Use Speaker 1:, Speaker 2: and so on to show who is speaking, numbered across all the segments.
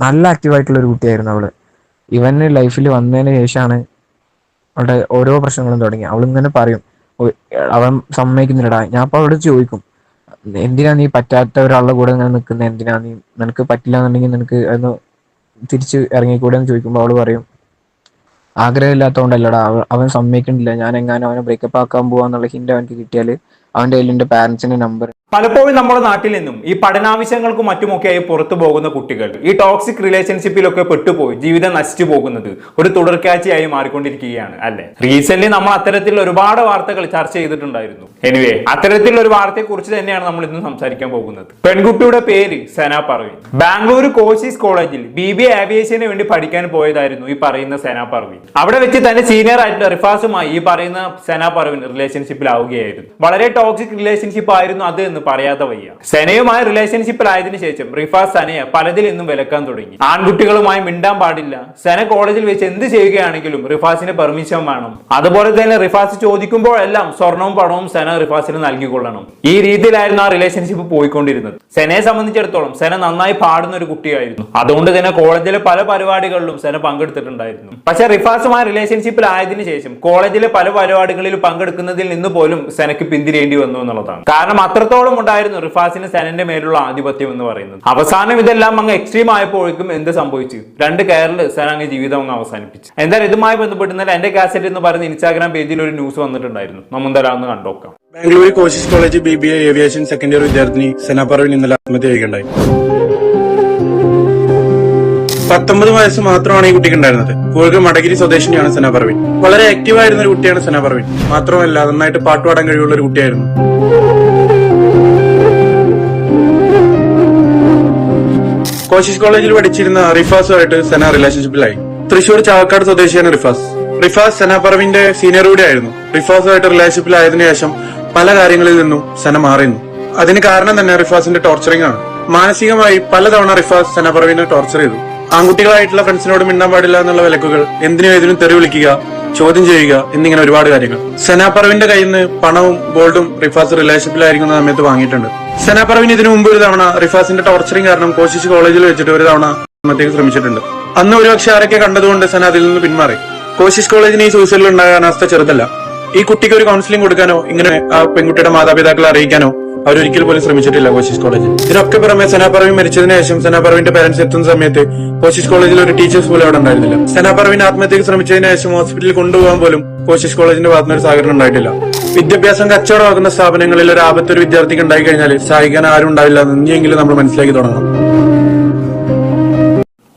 Speaker 1: നല്ല ആക്റ്റീവായിട്ടുള്ള ഒരു കുട്ടിയായിരുന്നു അവൾ. ഇവന് ലൈഫിൽ വന്നതിന് ശേഷമാണ് അവളുടെ ഓരോ പ്രശ്നങ്ങളും തുടങ്ങി. അവൾ അവളിങ്ങനെ പറയും അവൻ സമ്മതിക്കുന്നില്ലടാ. ഞാൻ അപ്പൊ അവളോട് ചോദിക്കും എന്തിനാ നീ പറ്റാത്ത ഒരാളുടെ കൂടെ ഇങ്ങനെ നിൽക്കുന്നത് എന്തിനാ നീ നിനക്ക് പറ്റില്ല എന്നുണ്ടെങ്കിൽ നിനക്ക് ഒന്ന് തിരിച്ച് ഇറങ്ങിക്കൂടെ എന്ന് ചോദിക്കുമ്പോൾ അവൾ പറയും ആഗ്രഹമില്ലാത്തതുകൊണ്ടല്ലടാ. അവ- അവൻ സമ്മതിക്കുന്നില്ല. ഞാൻ എങ്ങാനും അവനെ ബ്രേക്കപ്പ് ആക്കാൻ പോവാന്നുള്ള ഹിന്റ് അവനക്ക് കിട്ടിയാൽ അവന്റെ കയ്യിൽ എന്റെ പാരന്റ്സിന്റെ നമ്പർ
Speaker 2: പലപ്പോഴും നമ്മുടെ നാട്ടിൽ നിന്നും ഈ പഠനാവശ്യങ്ങൾക്കും മറ്റുമൊക്കെയായി പുറത്തു പോകുന്ന കുട്ടികൾ ഈ ടോക്സിക് റിലേഷൻഷിപ്പിലൊക്കെ പെട്ടുപോയി ജീവിതം നശിച്ചു പോകുന്നത് ഒരു തുടർക്കാഴ്ചയായി മാറിക്കൊണ്ടിരിക്കുകയാണ് അല്ലെ? റീസെന്റ് നമ്മൾ അത്തരത്തിൽ ഒരുപാട് വാർത്തകൾ ചർച്ച ചെയ്തിട്ടുണ്ടായിരുന്നു. എനിവേ അത്തരത്തിൽ ഒരു വാർത്തയെ കുറിച്ച് തന്നെയാണ് നമ്മൾ ഇന്ന് സംസാരിക്കാൻ പോകുന്നത്. പെൺകുട്ടിയുടെ പേര് സെന പർവീൻ ബാംഗ്ലൂർ കോശീസ് കോളേജിൽ ബി ബി ആവിയേഷന് വേണ്ടി പഠിക്കാൻ പോയതായിരുന്നു ഈ പറയുന്ന സെന പർവീൻ അവിടെ വെച്ച് തന്നെ സീനിയർ ആയിട്ടുള്ള റിഫാസുമായി ഈ പറയുന്ന സെന പർവീൻ റിലേഷൻഷിപ്പിലാവുകയായിരുന്നു വളരെ ടോക്സിക് റിലേഷൻഷിപ്പ് ആയിരുന്നു അത് എന്ന് പറയാതെ വയ്യ. സെനയുമായി റിലേഷൻഷിപ്പിലായതിനു ശേഷം റിഫാസ് സനയെ പലതിൽ നിന്നും വിലക്കാൻ തുടങ്ങി. ആൺകുട്ടികളുമായി മിണ്ടാൻ പാടില്ല. സെന കോളേജിൽ വെച്ച് എന്ത് ചെയ്യുകയാണെങ്കിലും റിഫാസിന് പെർമിഷൻ വേണം. അതുപോലെ തന്നെ റിഫാസ് ചോദിക്കുമ്പോഴെല്ലാം സ്വർണവും പണവും സെന റിഫാസിന് നൽകിക്കൊള്ളണം. ഈ രീതിയിലായിരുന്നു ആ റിലേഷൻഷിപ്പ് പോയിക്കൊണ്ടിരുന്നത്. സെനയെ സംബന്ധിച്ചിടത്തോളം സെന നന്നായി പാടുന്ന ഒരു കുട്ടിയായിരുന്നു. അതുകൊണ്ട് തന്നെ കോളേജിലെ പല പരിപാടികളിലും സെന പങ്കെടുത്തിട്ടുണ്ടായിരുന്നു. പക്ഷെ റിഫാസുമായി റിലേഷൻഷിപ്പിൽ ആയതിനു ശേഷം കോളേജിലെ പല പരിപാടികളിൽ പങ്കെടുക്കുന്നതിൽ നിന്ന് പോലും സെനക്ക് പിന്തിരിയേണ്ടി വന്നു എന്നുള്ളതാണ്. കാരണം അത്രത്തോളം ഉണ്ടായിരുന്നു റിഫാസിന് സെനന്റെ മേലുള്ള ആധിപത്യം എന്ന് പറയുന്നത്. അവസാനം ഇതെല്ലാം അങ്ങ് എക്സ്ട്രീം ആയപ്പോഴേക്കും എന്ത് സംഭവിച്ചു? രണ്ട് കയറിൽ അങ്ങ് ജീവിതം അങ്ങ് അവസാനിപ്പിച്ചു. എന്തായാലും ഇതുമായി ബന്ധപ്പെട്ട് എന്റെ കാസറ്റ് എന്ന് പറയുന്ന ഇൻസ്റ്റാഗ്രാം പേജിൽ ഒരു ന്യൂസ് വന്നിട്ടുണ്ടായിരുന്നു. ഒന്ന് കണ്ടോക്കാം
Speaker 3: Bangalore Koshys college B B A aviation second year വിദ്യാർത്ഥിനി സെനാപറവിൽ ഇന്നലെ ആത്മഹത്യ ചെയ്യുകയുണ്ടായി പത്തൊമ്പത് വയസ്സ് മാത്രമാണ് ഈ കുട്ടിക്ക് ഉണ്ടായിരുന്നത്. കോഴിക്കോട് മടഗിരി സ്വദേശിനിയാണ് സെന പർവീൻ വളരെ ആക്റ്റീവ് ആയിരുന്ന ഒരു കുട്ടിയാണ് സന പർവീൻ മാത്രമല്ല നന്നായിട്ട് പാട്ടുപാടാൻ കഴിവുള്ള ഒരു കുട്ടിയായിരുന്നു. കോശിസ് കോളേജിൽ പഠിച്ചിരുന്ന റിഫാസുമായിട്ട് സന റിലേഷൻഷിപ്പിലായി തൃശൂർ ചാവക്കാട് സ്വദേശിയാണ് റിഫാസ്. റിഫാസ് സന പർവിന്റെ സീനിയർ കൂടെ ആയിരുന്നു. റിഫാസുമായിട്ട് റിലേഷൻഷിപ്പിലായതിനു ശേഷം പല കാര്യങ്ങളിൽ നിന്നും സന മാറിയിരുന്നു. അതിന് കാരണം തന്നെ റിഫാസിന്റെ ടോർച്ചറിംഗ് ആണ്. മാനസികമായി പലതവണ റിഫാസ് സെന പർവിനെ ടോർച്ചർ ചെയ്തു. ആൺകുട്ടികളായിട്ടുള്ള ഫ്രണ്ട്സിനോട് മിണ്ടാൻ പാടില്ല എന്നുള്ള വിലക്കുകൾ എന്തിനും ഏതിനും തെറി വിളിക്കുക ചോദ്യം ചെയ്യുക എന്നിങ്ങനെ ഒരുപാട് കാര്യങ്ങൾ. സെനാപറവിന്റെ കയ്യിൽ നിന്ന് പണവും ഗോൾഡും റിഫാസ് റിലേഷൻഷിപ്പിലായിരിക്കുന്ന സമയത്ത് വാങ്ങിയിട്ടുണ്ട്. സെനാപറവിന് ഇതിനു മുമ്പ് ഒരു തവണ റിഫാസിന്റെ ടോർച്ചറിംഗ് കാരണം കോശിച്ച് കോളേജിൽ വെച്ചിട്ട് ഒരു തവണ ആത്മഹത്യക്ക് ശ്രമിച്ചിട്ടുണ്ട്. അന്ന് ഒരുപക്ഷെ ആരൊക്കെ കണ്ടതുകൊണ്ട് സെന അതിൽ നിന്ന് പിന്മാറി. കോശിസ് കോളേജിന് ഈ സൂസൈഡിൽ ഉണ്ടാകാൻ അവസ്ഥ ചെറുതല്ല. ഈ കുട്ടിക്ക് ഒരു കൗൺസിലിംഗ് കൊടുക്കാനോ ഇങ്ങനെ ആ പെൺകുട്ടിയുടെ മാതാപിതാക്കളെ അറിയിക്കാനോ അവരൊരിക്കൽ പോലും ശ്രമിച്ചിട്ടില്ല കോശിസ് കോളേജിൽ. ഇതിനൊക്കെ പുറമെ സെനാപറവിൻ മരിച്ചതിന് ശേഷം സെനാപറവിന്റെ പാരന്റ്സ് എത്തുന്ന സമയത്ത് കോശിസ് കോളേജിൽ ഒരു ടീച്ചേഴ്സ് പോലും അവിടെ ഉണ്ടായിരുന്നില്ല. സെനാപറവിൻ ആത്മഹത്യക്ക് ശ്രമിച്ചതിന് ശേഷം ഹോസ്പിറ്റലിൽ കൊണ്ടുപോകാൻ പോലും കോശിസ് കോളേജിന്റെ ഭാഗത്തുനിന്ന് ഒരു സഹകരണം ഉണ്ടായിട്ടില്ല. വിദ്യാഭ്യാസം കച്ചവടമാക്കുന്ന സ്ഥാപനങ്ങളിൽ ഒരു ആപത്തൊരു വിദ്യാർത്ഥിക്ക് ഉണ്ടായി കഴിഞ്ഞാൽ സഹായിക്കാൻ ആരും ഉണ്ടാവില്ല എന്ന് ഇനിയെങ്കിലും നമ്മൾ മനസ്സിലാക്കി തുടങ്ങണം.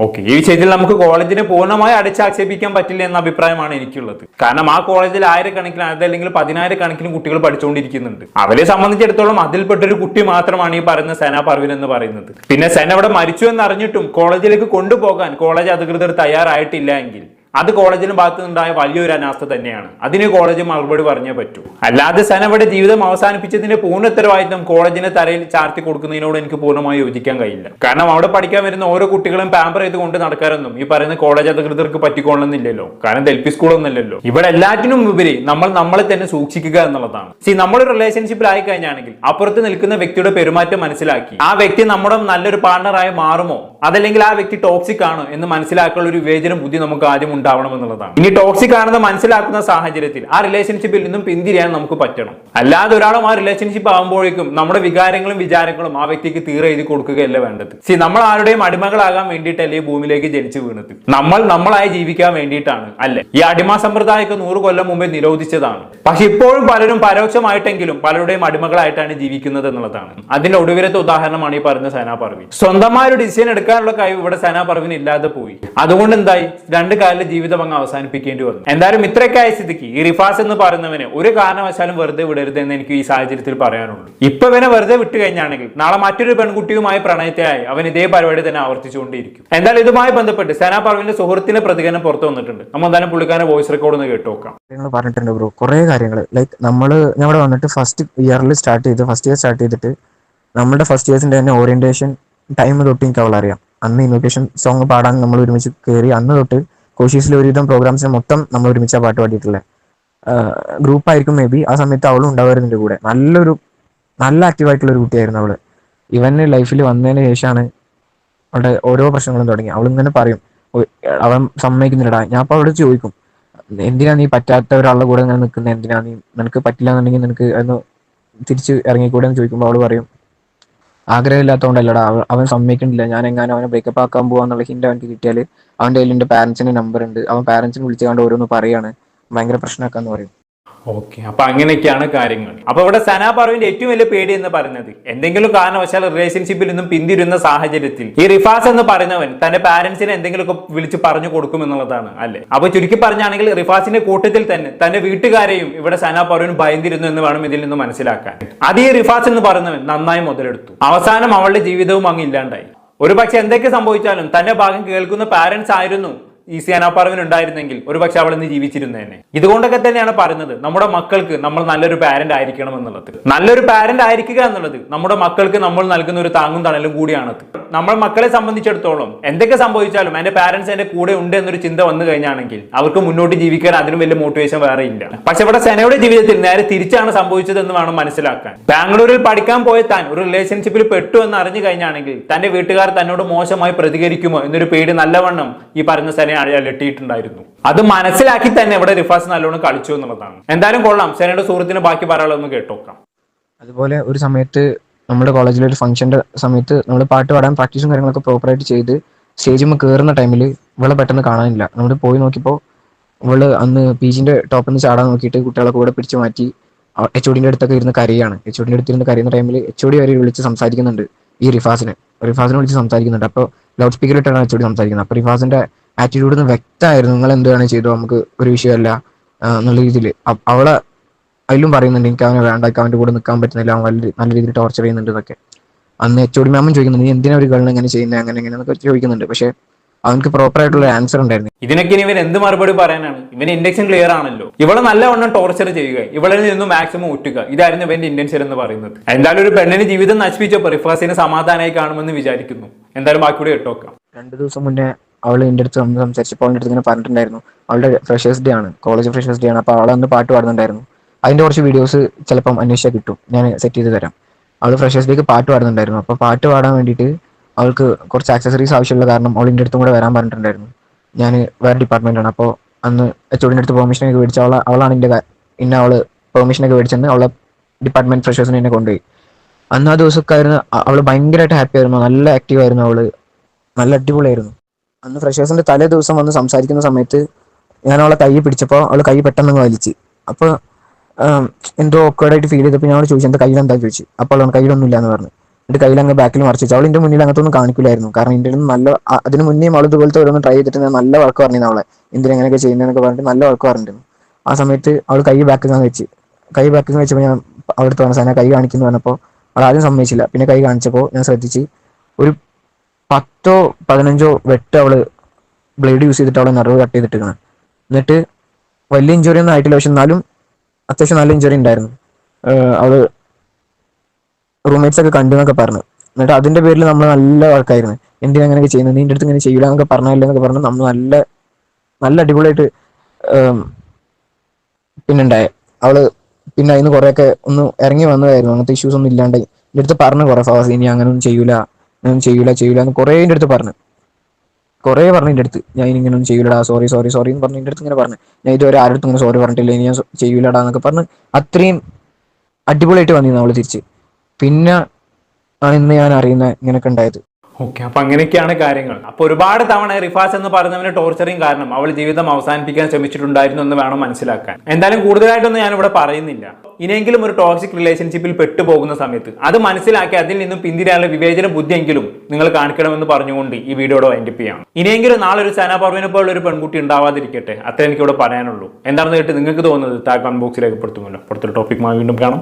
Speaker 2: ഓക്കെ. ഈ വിഷയത്തിൽ നമുക്ക് കോളേജിനെ പൂർണമായി അടിച്ചാക്ഷേപിക്കാൻ പറ്റില്ല എന്ന അഭിപ്രായമാണ് എനിക്കുള്ളത്. കാരണം ആ കോളേജിൽ ആയിരക്കണക്കിന് അതല്ലെങ്കിൽ പതിനായിരക്കണക്കിന് കുട്ടികൾ പഠിച്ചുകൊണ്ടിരിക്കുന്നുണ്ട്. അവരെ സംബന്ധിച്ചിടത്തോളം അതിൽപ്പെട്ടൊരു കുട്ടി മാത്രമാണ് ഈ പറയുന്ന സെന പർവിൻ എന്ന് പറയുന്നത്. പിന്നെ സെന അവിടെ മരിച്ചു എന്നറിഞ്ഞിട്ടും കോളേജിലേക്ക് കൊണ്ടുപോകാൻ കോളേജ് അധികൃതർ തയ്യാറായിട്ടില്ല എങ്കിൽ അത് കോളേജിലും ഭാഗത്തുനിന്നുണ്ടായ വലിയൊരു അനാസ്ഥ തന്നെയാണ്. അതിന് കോളേജ് മറുപടി പറഞ്ഞേ പറ്റൂ. അല്ലാതെ സനവിടെ ജീവിതം അവസാനിപ്പിച്ചതിന്റെ പൂർണ ഉത്തരവാദിത്വം കോളേജിന്റെ തലയിൽ ചാർത്തി കൊടുക്കുന്നതിനോട് എനിക്ക് പൂർണമായി യോജിക്കാൻ കഴിയില്ല. കാരണം അവിടെ പഠിക്കാൻ വരുന്ന ഓരോ കുട്ടികളും പാമ്പർ ചെയ്ത് കൊണ്ട് നടക്കാറൊന്നും ഈ പറയുന്ന കോളേജ് അധികൃതർക്ക് പറ്റിക്കൊള്ളുന്നില്ലല്ലോ. കാരണം എൽ പി സ്കൂളൊന്നുമല്ലല്ലോ ഇവിടെ എല്ലാറ്റിനും ഉപരി നമ്മൾ നമ്മളെ തന്നെ സൂക്ഷിക്കുക എന്നുള്ളതാണ്. സി നമ്മുടെ റിലേഷൻഷിപ്പിൽ ആയി കഴിഞ്ഞാണെങ്കിൽ അപ്പുറത്ത് നിൽക്കുന്ന വ്യക്തിയുടെ പെരുമാറ്റം മനസ്സിലാക്കി. ആ വ്യക്തി നമ്മുടെ നല്ലൊരു പാർട്ണറായി മാറുമോ? അതല്ലെങ്കിൽ ആ വ്യക്തി ടോക്സിക് ആണോ എന്ന് മനസ്സിലാക്കാനുള്ള ഒരു വിവേചന ബുദ്ധി നമുക്ക് ആദ്യം ഉണ്ടാവണം എന്നുള്ളതാണ് ഇനി ടോക്സിക് ആണെന്ന് മനസ്സിലാക്കുന്ന സാഹചര്യത്തിൽ ആ റിലേഷൻഷിപ്പിൽ നിന്നും പിന്തിരിയാൻ നമുക്ക് പറ്റണം. അല്ലാതെ ഒരാളും ആ റിലേഷൻഷിപ്പ് ആകുമ്പോഴേക്കും നമ്മുടെ വികാരങ്ങളും വിചാരങ്ങളും ആ വ്യക്തിക്ക് തീരെ എഴുതി കൊടുക്കുകയല്ല വേണ്ടത്. സി നമ്മൾ ആരുടെയും അടിമകളാകാൻ വേണ്ടിയിട്ടല്ലേ ഈ ഭൂമിയിലേക്ക് ജനിച്ചു വീണത്. നമ്മൾ നമ്മളായി ജീവിക്കാൻ വേണ്ടിയിട്ടാണ് അല്ലെ? ഈ അടിമ സമ്പ്രദായമൊക്കെ നൂറ് കൊല്ലം മുമ്പേ നിരോധിച്ചതാണ്. പക്ഷെ ഇപ്പോഴും പലരും പരോക്ഷമായിട്ടെങ്കിലും പലരുടെയും അടിമകളായിട്ടാണ് ജീവിക്കുന്നത് എന്നുള്ളതാണ്. അതിന്റെ ഒടുവിലത്തെ ഉദാഹരണമാണ് ഈ പറഞ്ഞ സനാ പർവീൻ സ്വന്തമായ ഒരു ഡിസിഷൻ എടുക്കാനുള്ള കഴിവ് ഇവിടെ സനാ പർവീൻ ഇല്ലാതെ പോയി. അതുകൊണ്ട് എന്തായി? രണ്ട് കാലിലെ ജീവിതം അങ്ങ് അവസാനിപ്പിക്കേണ്ടി വന്നു. എന്തായാലും ഇത്രയൊക്കെ ആയ സ്ഥിതിക്ക് ഈ റിഫാസ് എന്ന് പറയുന്നവനെ ഒരു കാരണവശാലും വെറുതെ വിടരുത് എന്ന് എനിക്ക് ഈ സാഹചര്യത്തിൽ പറയാനുള്ളൂ. ഇപ്പൊ ഇവനെ വെറുതെ വിട്ടു കഴിഞ്ഞാണെങ്കിൽ നാളെ മറ്റൊരു പെൺകുട്ടിയുമായി പ്രണയത്തിലായി അവൻ ഇതേ പരിപാടി തന്നെ ആവർത്തിച്ചുകൊണ്ടിരിക്കും എന്തായാലും ഇതുമായി ബന്ധപ്പെട്ട് സനാ പറവിന്റെ സുഹൃത്തിന്റെ പ്രതികരണം പുറത്തു വന്നിട്ടുണ്ട്. നമ്മൾ എന്തായാലും പുള്ളിക്കാരൻ വോയിസ് റെക്കോർഡ് ഒന്ന് കേട്ടു നോക്കാം.
Speaker 1: പറഞ്ഞിട്ടുണ്ട് ബ്രോ കുറേ കാര്യങ്ങൾ ലൈക്ക് നമ്മൾ ഞങ്ങൾ വന്നിട്ട് ഫസ്റ്റ് ഇയറിൽ സ്റ്റാർട്ട് ചെയ്ത് ഫസ്റ്റ് ഇയർ സ്റ്റാർട്ട് ചെയ്തിട്ട് നമ്മുടെ ഫസ്റ്റ് ഇയേഴ്സിന്റെ തന്നെ ഓറിയന്റേഷൻ ടൈം തൊട്ട് എനിക്ക് അവളറിയാം. അന്ന് ഇൻവിറ്റേഷൻ സോങ് പാടാൻ നമ്മൾ ഒരുമിച്ച് കയറി അന്ന് തൊട്ട് കോശീസിലെ ഒരുവിധം പ്രോഗ്രാംസിന് മൊത്തം നമ്മൾ ഒരുമിച്ച് പാട്ട് പാടിയിട്ടുള്ളത് ഗ്രൂപ്പ് ആയിരിക്കും മേ ബി ആ സമയത്ത് അവളും ഉണ്ടാവുമായിരുന്നു കൂടെ. നല്ലൊരു നല്ല ആക്റ്റീവ് ആയിട്ടുള്ള ഒരു കുട്ടിയായിരുന്നു അവൾ. ഇവന് ലൈഫിൽ വന്നതിന് ശേഷമാണ് അവളുടെ ഓരോ പ്രശ്നങ്ങളും തുടങ്ങി അവൾ ഇങ്ങനെ പറയും അവൻ സമ്മതിക്കുന്നില്ലടാ. ഞാൻ അപ്പോൾ അവളോട് ചോദിക്കും എന്തിനാ നീ പറ്റാത്ത ഒരാളുടെ കൂടെ ഇങ്ങനെ നിൽക്കുന്നത് എന്തിനാ നീ നിനക്ക് പറ്റില്ല എന്നുണ്ടെങ്കിൽ നിനക്ക് അതൊന്ന് തിരിച്ച് ഇറങ്ങിക്കൂടെ? എന്ന് ചോദിക്കുമ്പോൾ അവൾ പറയും ആഗ്രഹമില്ലാത്തതുകൊണ്ടല്ലടാ അവ- അവൻ സമ്മതിക്കണില്ല. ഞാൻ എങ്ങാനും അവനെ ബ്രേക്കപ്പ് ആക്കാൻ പോവാന്നുള്ള ഹിന്റ് അവനക്ക് കിട്ടിയാൽ അവന്റെ കയ്യിൽ എന്റെ പാരൻസിന്റെ നമ്പർ ഉണ്ട്. അവൻ പാരൻസിനെ വിളിച്ചുകൊണ്ട് ഓരോന്ന് പറയാണ്. ഭയങ്കര പ്രശ്നമാക്കാന്ന് പറയും.
Speaker 2: ഓക്കെ. അപ്പൊ അങ്ങനെയൊക്കെയാണ് കാര്യങ്ങൾ. അപ്പൊ ഇവിടെ സന പറവിന്റെ ഏറ്റവും വലിയ പേടി എന്ന് പറയുന്നത് എന്തെങ്കിലും കാരണവശാൽ റിലേഷൻഷിപ്പിൽ നിന്നും പിന്തിരുന്ന സാഹചര്യത്തിൽ ഈ റിഫാസ് എന്ന് പറയുന്നവൻ തന്റെ പാരന്റ്സിനെ എന്തെങ്കിലുമൊക്കെ വിളിച്ച് പറഞ്ഞു കൊടുക്കും എന്നുള്ളതാണ് അല്ലെ? അപ്പൊ ചുരുക്കി പറഞ്ഞാണെങ്കിൽ റിഫാസിന്റെ കൂട്ടത്തിൽ തന്നെ തന്റെ വീട്ടുകാരെയും ഇവിടെ സന പറവിന് ഭയന്നിരുന്നു എന്ന് വേണം ഇതിൽ നിന്ന് മനസ്സിലാക്കാൻ. അത് ഈ റിഫാസ് എന്ന് പറയുന്നവൻ നന്നായി മുതലെടുത്തു. അവസാനം അവളുടെ ജീവിതവും അങ്ങ് ഇല്ലാണ്ടായി. ഒരു പക്ഷെ എന്തൊക്കെ സംഭവിച്ചാലും തന്റെ ഭാഗം കേൾക്കുന്ന പാരന്റ്സ് ആയിരുന്നു ഈ സേനാപ്പറവിന് ഉണ്ടായിരുന്നെങ്കിൽ ഒരുപക്ഷെ അവൾ ഇന്ന് ജീവിച്ചിരുന്നേനെ. ഇതുകൊണ്ടൊക്കെ തന്നെയാണ് പറയുന്നത് നമ്മുടെ മക്കൾക്ക് നമ്മൾ നല്ലൊരു പാരന്റ് ആയിരിക്കണം എന്നുള്ളത്. നല്ലൊരു പാരന്റ് ആയിരിക്കുക എന്നുള്ളത് നമ്മുടെ മക്കൾക്ക് നമ്മൾ നൽകുന്ന ഒരു താങ്ങും തണലും കൂടിയാണ് നമ്മൾ മക്കളെ സംബന്ധിച്ചിടത്തോളം എന്തൊക്കെ സംഭവിച്ചാലും എന്റെ പാരന്റ്സ് എന്റെ കൂടെ ഉണ്ട് എന്നൊരു ചിന്ത വന്നു കഴിഞ്ഞാണെങ്കിൽ അവർക്ക് മുന്നോട്ട് ജീവിക്കാൻ അതിനും വലിയ മോട്ടിവേഷൻ വേറെ ഇല്ല. പക്ഷെ ഇവിടെ സെനയുടെ ജീവിതത്തിൽ നേരെ തിരിച്ചാണ് സംഭവിച്ചത് എന്ന് വേണം മനസ്സിലാക്കാൻ. ബാംഗ്ലൂരിൽ പഠിക്കാൻ പോയ താൻ ഒരു റിലേഷൻഷിപ്പിൽ പെട്ടു എന്ന് അറിഞ്ഞു കഴിഞ്ഞാണെങ്കിൽ തന്റെ വീട്ടുകാർ തന്നോട് മോശമായി പ്രതികരിക്കുമോ എന്നൊരു പേടി നല്ലവണ്ണം ഈ പറഞ്ഞ സെനയെ അലട്ടിയിട്ടുണ്ടായിരുന്നു അത് മനസ്സിലാക്കി തന്നെ ഇവിടെ റിഫാസ് നല്ലോണം കളിച്ചു എന്നുള്ളതാണ്. എന്തായാലും കൊള്ളാം. സെനയുടെ സുഹൃത്തിന് ബാക്കി പറയാനുള്ളതൊന്ന് കേട്ടോക്കാം.
Speaker 1: അതുപോലെ ഒരു സമയത്ത് നമ്മുടെ കോളേജിലെ ഒരു ഫംഗ്ഷന്റെ സമയത്ത് നമ്മൾ പാട്ട് പാടാൻ പ്രാക്ടീസും കാര്യങ്ങളൊക്കെ പ്രോപ്പറായിട്ട് ചെയ്ത് സ്റ്റേജിൽ കയറുന്ന ടൈമിൽ ഇവളെ പെട്ടെന്ന് കാണാനില്ല. നമ്മൾ പോയി നോക്കിയപ്പോൾ ഇവൾ അന്ന് പീജിന്റെ ടോപ്പിൽ നിന്ന് ചാടാൻ നോക്കിയിട്ട് കുട്ടികളെ കൂടെ പിടിച്ചു മാറ്റി എച്ച് ഒടിന്റെ അടുത്തൊക്കെ ഇരുന്ന് കരയാണ്. എച്ച് ഒടിന്റെ അടുത്ത് ഇരുന്ന് കരയുന്ന ടൈമിൽ എച്ച് ഒടി വരെ വിളിച്ച് സംസാരിക്കുന്നുണ്ട് ഈ റിഫാസിനെ. റിഫാസിനെ വിളിച്ച് സംസാരിക്കുന്നുണ്ട്. അപ്പോൾ ലൗഡ് സ്പീക്കർ ഇട്ടാണ് എച്ച് ഒടി സംസാരിക്കുന്നത്. അപ്പോൾ റിഫാസിന്റെ ആറ്റിറ്റ്യൂഡ് നിന്ന് വ്യക്തമായിരുന്നു. നിങ്ങൾ എന്താണ് ചെയ്തു നമുക്ക് ഒരു വിഷയമല്ല എന്നുള്ള രീതിയിൽ. അവളെ അതിലും പറയുന്നുണ്ട് എനിക്ക് അവനെ വേണ്ട അവന്റെ കൂടെ നിൽക്കാൻ പറ്റുന്നില്ല അവൻ വലിയ നല്ല രീതിയിൽ ടോർച്ചർ ചെയ്യുന്നുണ്ട് എന്നൊക്കെ. അന്ന് എച്ച് ഒടി മാമും ചോദിക്കുന്നുണ്ട് നീ എന്തിനാ ഒരു ഗേളിനെ ഇങ്ങനെ ചെയ്യുന്നത് അങ്ങനെ ഇങ്ങനെ എന്നൊക്കെ ചോദിക്കുന്നുണ്ട്. പക്ഷേ അവനക്ക് പ്രോപ്പർ ആയിട്ടുള്ള ആൻസർ ഉണ്ടായിരുന്നു.
Speaker 2: ഇതിനൊക്കെ ഇനി ഇവൻ എന്ത് മറുപടി പറയാനാണ്? ഇവൻ ഇന്റൻഷൻ ക്ലിയർ ആണല്ലോ. ഇവളെ നല്ലവണ്ണം ടോർച്ചർ ചെയ്യുക ഇവളിൽ നിന്നും മാക്സിമം ഒറ്റുക ഇതായിരുന്നു ഇവന്റെ ഇന്റൻഷൻ എന്ന് പറയുന്നത്. എന്തായാലും ഒരു പെണ്ണിന് ജീവിതം നശിപ്പിച്ചപ്പോ റിഫാസിനെ സമാധാനമായി കാണുമെന്ന് വിചാരിക്കുന്നു. എന്തായാലും ബാക്കി ഇട്ടോക്കാം
Speaker 1: രണ്ട് ദിവസം മുന്നേ അവൾ എന്റെ അടുത്ത് വന്ന് സംസാരിച്ചപ്പോൾ അവളുടെ അടുത്ത് ഇങ്ങനെ പറഞ്ഞിട്ടുണ്ടായിരുന്നു. അവളുടെ ഫ്രഷേഴ്സ് ഡേ ആണ്. കോളേജ് ഫ്രഷേഴ്സ് ഡേ ആണ്. അപ്പോൾ അവൾ അന്ന് പാട്ട് പാടുന്നുണ്ടായിരുന്നു. അതിന്റെ കുറച്ച് വീഡിയോസ് ചിലപ്പം അന്വേഷിച്ചാൽ കിട്ടും. ഞാൻ സെറ്റ് ചെയ്ത് തരാം. അവൾ ഫ്രഷേഴ്സ് ഡേക്ക് പാട്ട് പാടുന്നുണ്ടായിരുന്നു. അപ്പോൾ പാട്ട് പാടാൻ വേണ്ടിയിട്ട് അവൾക്ക് കുറച്ച് ആക്സസറീസ് ആവശ്യമുള്ള കാരണം അവൾ എന്റെ അടുത്തും കൂടെ വരാൻ പറഞ്ഞിട്ടുണ്ടായിരുന്നു. ഞാൻ വേറെ ഡിപ്പാർട്ട്മെന്റാണ് അപ്പോൾ അന്ന് എച്ച് ഒടിന്റെ അടുത്ത് പെർമിഷനൊക്കെ മേടിച്ച അവളെ അവളാണ് എന്റെ ഇന്ന അവൾ പെർമിഷനൊക്കെ മേടിച്ചെന്ന് അവളെ ഡിപ്പാർട്ട്മെന്റ് ഫ്രഷേഴ്സിനെ എന്നെ കൊണ്ടുപോയി. അന്ന് ആ ദിവസമൊക്കെ ആയിരുന്നു. അവൾ ഭയങ്കരമായിട്ട് ഹാപ്പി ആയിരുന്നു. നല്ല ആക്റ്റീവ് ആയിരുന്നു അവൾ നല്ല അടിപൊളിയായിരുന്നു. അന്ന് ഫ്രഷേഴ്സിന്റെ തലേ ദിവസം വന്ന് സംസാരിക്കുന്ന സമയത്ത് ഞാൻ അവളെ കൈ പിടിച്ചപ്പോൾ അവൾ കൈ പെട്ടെന്ന് വലിച്ച്. അപ്പോൾ എന്തോ ഓക്കേഡായിട്ട് ഫീൽ ചെയ്തപ്പോൾ ഞാൻ അവളോട് ചോദിച്ചു എന്താ കയ്യിൽ എന്താ? ചോദിച്ചു. അപ്പോൾ അവൾ കയ്യിലൊന്നും ഇല്ല എന്ന് പറഞ്ഞു. എന്നിട്ട് കയ്യിൽ അങ്ങ് ബാക്കിൽ മറിച്ച് വെച്ചു. അവൾ എന്റെ മുന്നിൽ അങ്ങനത്തെ ഒന്നും കാണിക്കില്ലായിരുന്നു കാരണം എന്റെ നല്ല അതിന് മുന്നേ അവൾ ഇതുപോലത്തെ ഓരോന്ന് ട്രൈ ചെയ്തിട്ട് ഞാൻ നല്ല വർക്ക് പറഞ്ഞിരുന്നു അവളെ. എന്തിനാ എങ്ങനെയൊക്കെ ചെയ്യുന്നതെന്നൊക്കെ പറഞ്ഞിട്ട് നല്ല വർക്ക് പറഞ്ഞിരുന്നു. ആ സമയത്ത് അവൾ കൈ ബാക്കിൽ അങ്ങ് വെച്ച് കൈ ബാക്കിൽ വെച്ചപ്പോൾ ഞാൻ അവിടുത്തെ പറഞ്ഞ സാധനം കൈ കാണിക്കുന്നു പറഞ്ഞപ്പോൾ അവൾ ആദ്യം സമ്മതിച്ചില്ല. പിന്നെ കൈ കാണിച്ചപ്പോൾ ഞാൻ ശ്രദ്ധിച്ച് ഒരു പത്തോ പതിനഞ്ചോ വെട്ട് അവൾ ബ്ലേഡ് യൂസ് ചെയ്തിട്ട് അവളെ നിറവ് കട്ട് ചെയ്തിട്ടാണ് എന്നിട്ട് വലിയ ഇഞ്ചുറി ഒന്നും ആയിട്ടില്ല. പക്ഷെ എന്നാലും അത്യാവശ്യം നല്ല ഇഞ്ചുറി ഉണ്ടായിരുന്നു അവൾ റൂംമേറ്റ്സ് ഒക്കെ കണ്ടു എന്നൊക്കെ പറഞ്ഞു. എന്നിട്ട് അതിന്റെ പേരിൽ നമ്മൾ നല്ല വർക്കായിരുന്നു എന്തിനാ അങ്ങനെയൊക്കെ ചെയ്യുന്നത് നീ അടുത്ത് ഇങ്ങനെ ചെയ്യില്ല എന്നൊക്കെ പറഞ്ഞല്ലോ എന്നൊക്കെ പറഞ്ഞു നമ്മൾ നല്ല നല്ല അടിപൊളിയായിട്ട് പിന്നുണ്ടായ. അവൾ പിന്നെ അതിന് കുറെയൊക്കെ ഒന്ന് ഇറങ്ങി വന്നതായിരുന്നു. അങ്ങനത്തെ ഇഷ്യൂസ് ഒന്നും ഇല്ലാണ്ട് എന്റെ അടുത്ത് പറഞ്ഞു കുറെ ഫാസ് ഇനി അങ്ങനെ ഒന്നും ചെയ്യൂല. അങ്ങനൊന്നും ചെയ്യൂല ചെയ്യൂല എന്ന് കുറേ എന്റെ അടുത്ത് പറഞ്ഞു. കുറേ പറഞ്ഞു എന്റെ അടുത്ത്. ഞാൻ ഇങ്ങനെ ഒന്നും ചെയ്യൂലടാ സോറി സോറി സോറി എന്ന് പറഞ്ഞു എന്റെ അടുത്ത് ഇങ്ങനെ പറഞ്ഞു. ഞാൻ ഇതുവരെ ആരുടെ ഇങ്ങനെ സോറി പറഞ്ഞിട്ടില്ല ഇനി ഞാൻ ചെയ്യൂലടാ എന്നൊക്കെ പറഞ്ഞ് അത്രയും അടിപൊളിയായിട്ട് വന്നിരുന്നു നമ്മൾ തിരിച്ച്. പിന്നെ ആണ് ഇന്ന് ഞാൻ അറിയുന്നത് ഇങ്ങനെയൊക്കെ ഉണ്ടായത്
Speaker 2: ഓക്കെ അപ്പൊ അങ്ങനെയൊക്കെയാണ് കാര്യങ്ങൾ. അപ്പൊ ഒരുപാട് തവണ റിഫാസ് എന്ന് പറയുന്നവന് ടോർച്ചറിങ് കാരണം അവൾ ജീവിതം അവസാനിപ്പിക്കാൻ ശ്രമിച്ചിട്ടുണ്ടായിരുന്നു എന്ന് വേണം മനസ്സിലാക്കാൻ. എന്തായാലും കൂടുതലായിട്ടൊന്നും ഞാൻ ഇവിടെ പറയുന്നില്ല. ഇനിയെങ്കിലും ഒരു ടോക്സിക് റിലേഷൻഷിപ്പിൽ പെട്ടുപോകുന്ന സമയത്ത് അത് മനസ്സിലാക്കി അതിൽ നിന്നും പിന്തിരാനുള്ള വിവേചന ബുദ്ധിയെങ്കിലും നിങ്ങൾ കാണിക്കണമെന്ന് പറഞ്ഞുകൊണ്ട് ഈ വീഡിയോയുടെ വൈൻഡപ്പ് ചെയ്യാം ഇനിയെങ്കിലും നാളെ ഒരു സന പർവിനെ പോലുള്ള ഒരു പെൺകുട്ടി ഉണ്ടാവാതിരിക്കട്ടെ? അത്ര എനിക്കിവിടെ പറയാനുള്ളൂ. എന്താണെന്ന് കേട്ട് നിങ്ങൾക്ക് തോന്നുന്നത് താഴെ കമന്റ് ബോക്സിൽ രേഖപ്പെടുത്തുമല്ലോ. അടുത്തൊരു ടോപ്പിക് വീണ്ടും കാണാം.